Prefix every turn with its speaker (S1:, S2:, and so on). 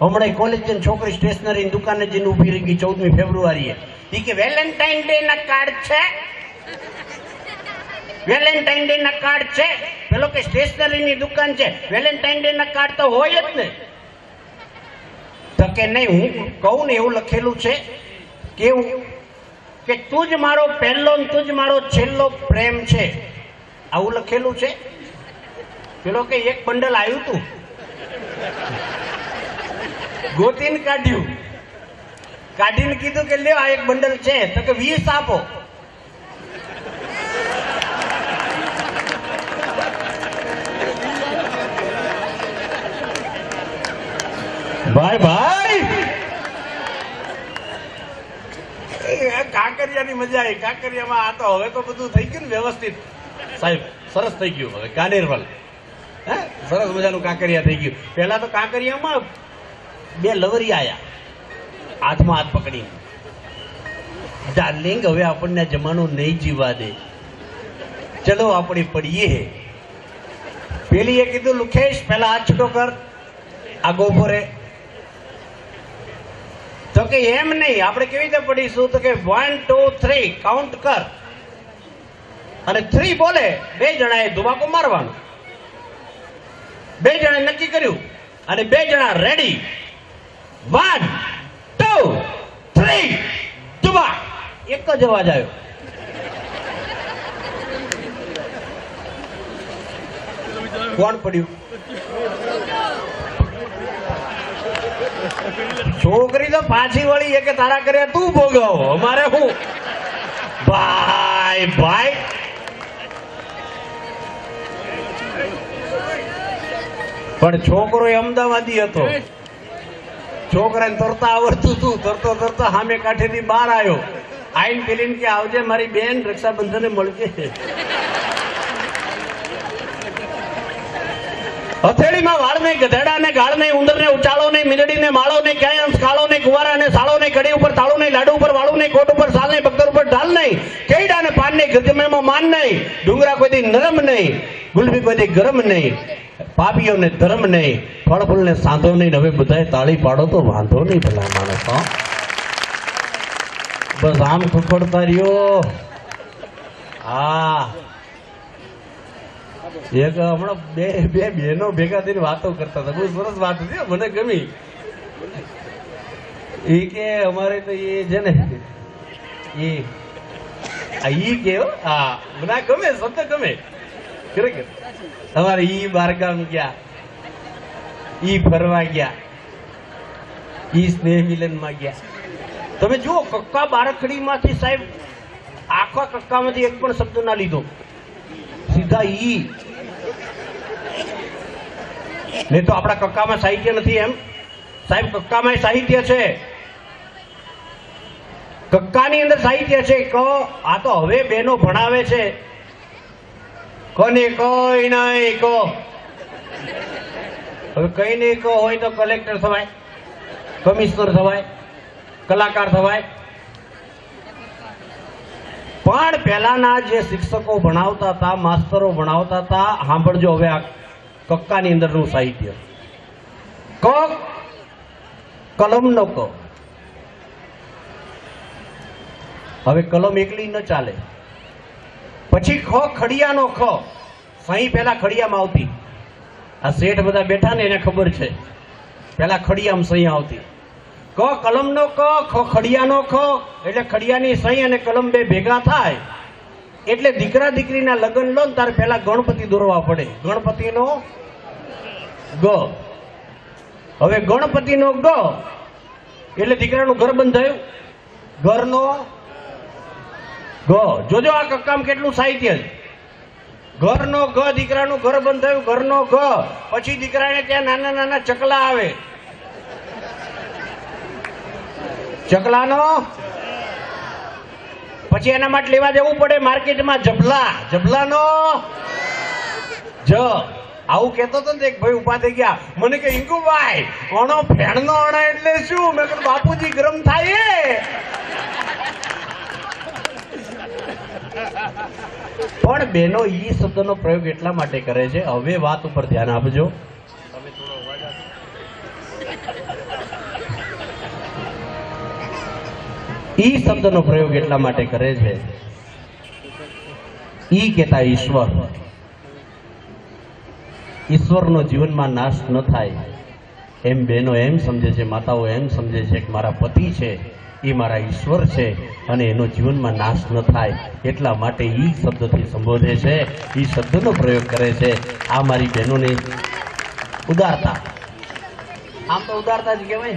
S1: હમણાં કોલેજ જઈને છોકરી સ્ટેશનરી દુકાને જઈને ઊભી રહી ગઈ ચૌદમી ફેબ્રુઆરીએ. ઈ કે વેલેન્ટાઇન ડે ના કાર્ડ છે? વેલેન્ટાઇન ડે ના કાર્ડ છે? પેલો કે સ્ટેશનરી ની દુકાન છે. વેલેન્ટાઇન ડે ના કાર્ડ તો હોય જ ને. તો કે નહીં, હું કહું ને એવું લખેલું છે, કેવું? કે તું જ મારો પહેલો ને તું જ મારો છેલ્લો પ્રેમ છે. આવું લખેલું છે? પેલો કે એક બંડલ આવ્યું તું. ગોતીને કાઢ્યું. કાઢીને કીધું કે આ એક બંડલ છે. તો કે વીસ આપો. ભાઈ ભાઈ! કાંકરિયાની મજા આવી. કાંકરિયામાં આ તો હવે તો બધું થઈ ગયું ને વ્યવસ્થિત. સાહેબ, સરસ થઈ ગયું હવે. કાનેરવાલ હે? સરસ મજાનું કાંકરિયા થઈ ગયું. પહેલા તો કાંકરિયામાં બે લવરી આયા. હાથમાં હાથ પકડી ડાર્લિંગ હવે આપણને જમાનો નહીં જીવા દે. ચલો આપણે પડીએ. પેલી એ કીધું, લુખેશ, પહેલા હાથ છૂટો કર. આ ગોફોરે તો કે, એમ નહીં, આપણે કેવી રીતે પડીશું? તો કે વન ટુ થ્રી કાઉન્ટ કર. અને થ્રી બોલે, બે જણાએ ધુમાકો મારવાનો. બે જણાએ નક્કી કર્યું. અને બે જણા રેડી વન ટુ થ્રી ધુમા એક જ અવાજ આવ્યો. કોણ પડ્યું? છોકરી તો પાછી વળી કે તારા કર્યા તું ભોગવ. અમારે હું? ભાઈ ભાઈ. પણ છોકરો અમદાવાદી હતો. છોકરાને તરતા આવડતું હતું તરતો તરતા સામે કાંઠેથી બહાર આવ્યો. આઈન પેલીને કે આવજે, મારી બેન રક્ષાબંધને મળજે. હથેળીમાં વાળ નહીં ગધેડા ને ગાળ નહીં ઉંદર ને ઉચાળો નહીં મીંદડી ને માળો નહીં, ક્યાંય અંશ ખાળો નહીં કુવારા ને સાળો નહીં, કડી ઉપર તાળું નહીં, લાડુ ઉપર વાળું નહીં, કોટ ઉપર સાલ નહીં બગદર ઉપર ઢાલ નહીં કેડા ને પાન નહીં ગધમેમાં માન નહીં, ડુંગરા કોઈ નરમ નહીં, ગુલબી કોઈ ગરમ નહીં. પાપીઓને ધર્મ નહીં ફળ ફૂલ ને સાંધો નહીં હવે બધાય તાળી પાડો તો વાંધો નહીં ભલા માણસ બસ આમ ખખડતા રહ્યો. હા. એક હમણાં બે બે બહેનો ભેગા થઈને વાતો કરતા હતા. બહુ સરસ વાત હતી મને ગમી. એ કે અમારે તો એ છે ને, એ ઈ કે, હા મને ગમે શબ્દ ગમે. ખરેખર તમારે ઈ બારગામ ગયા. ઈ ફરવા ગયા. ઈ સ્નેહ મિલનમાં ગયા. તમે જુઓ, કક્કા બારખડીમાંથી સાહેબ, આખા કક્કામાંથી એક પણ શબ્દ ના લીધો. સીધા ઈ. નહીં તો આપણા કક્કામાં સાહિત્ય નથી એમ. સાહેબ કક્કામાં સાહિત્ય છે. કક્કાની અંદર સાહિત્ય છે. ક, આ તો હવે બેનો ભણાવે છે. કને કોઈ નહીં કો હવે કઈ નહીં કો હોય તો કલેક્ટર થવાય કમિશનર થવાય, કલાકાર થવાય. પણ પહેલાના જે શિક્ષકો ભણાવતા હતા, માસ્તરો ભણાવતા હતા, સાંભળજો હવે આ કક્કાની અંદરનું સાહિત્ય. ક કલમનો ક હવે કલમ એકલી ન ચાલે. પછી ખ ખડિયાનો ખ. સહી પહેલા ખડિયામાં આવતી. આ શેઠ બધા બેઠા ને એને ખબર છે. પહેલા ખડિયામાં સહી આવતી. ક કલમનો ક, ખ ખડિયાનો ખ, એટલે ખડિયાની સહી અને કલમ બે ભેગા થાય. એટલે દીકરા દીકરીના લગ્ન લો ને તારે પહેલા ગણપતિ દોરવા પડે. ગણપતિનો ગ. હવે ગણપતિનો ગ. એટલે દીકરાનું ઘર બંધાયું. ઘરનો ગ જોજો આ કક્કામ કેટલું સાહિત્ય છે. ઘરનો ગ દીકરાનું ઘર બંધ થયું ઘરનો ગ પછી દીકરાને ત્યાં નાના નાના ચકલા આવે. ચકલાનો? પછી એના માટે લેવા જવું પડે માર્કેટમાં જબલા. જબલાનો? જ. આવું કેતો હતો ને એક ભાઈ ઊભા થઈ ગયા. મને કે ઇંકુભાઈ અણો ફેણનો અણા એટલે શું? મેં બાપુજી, ગરમ થાય પણ બેનો ઈ શબ્દનો પ્રયોગ એટલા માટે કરે છે હવે વાત ઉપર ધ્યાન આપજો. ઈ શબ્દનો પ્રયોગ એટલા માટે કરે છે. ઈ કેતા ઈશ્વર. ઈશ્વરનો જીવનમાં નાશ ન થાય. એમ બહેનો એમ સમજે છે માતાઓ એમ સમજે છે કે મારા પતિ છે. એ મારા ઈશ્વર છે અને એનો જીવનમાં નાશ ન થાય એટલા માટે એ શબ્દથી સંબોધે છે. એ શબ્દનો પ્રયોગ કરે છે. આ મારી બહેનોને ઉદારતા. આમ તો ઉદારતા જ કહેવાય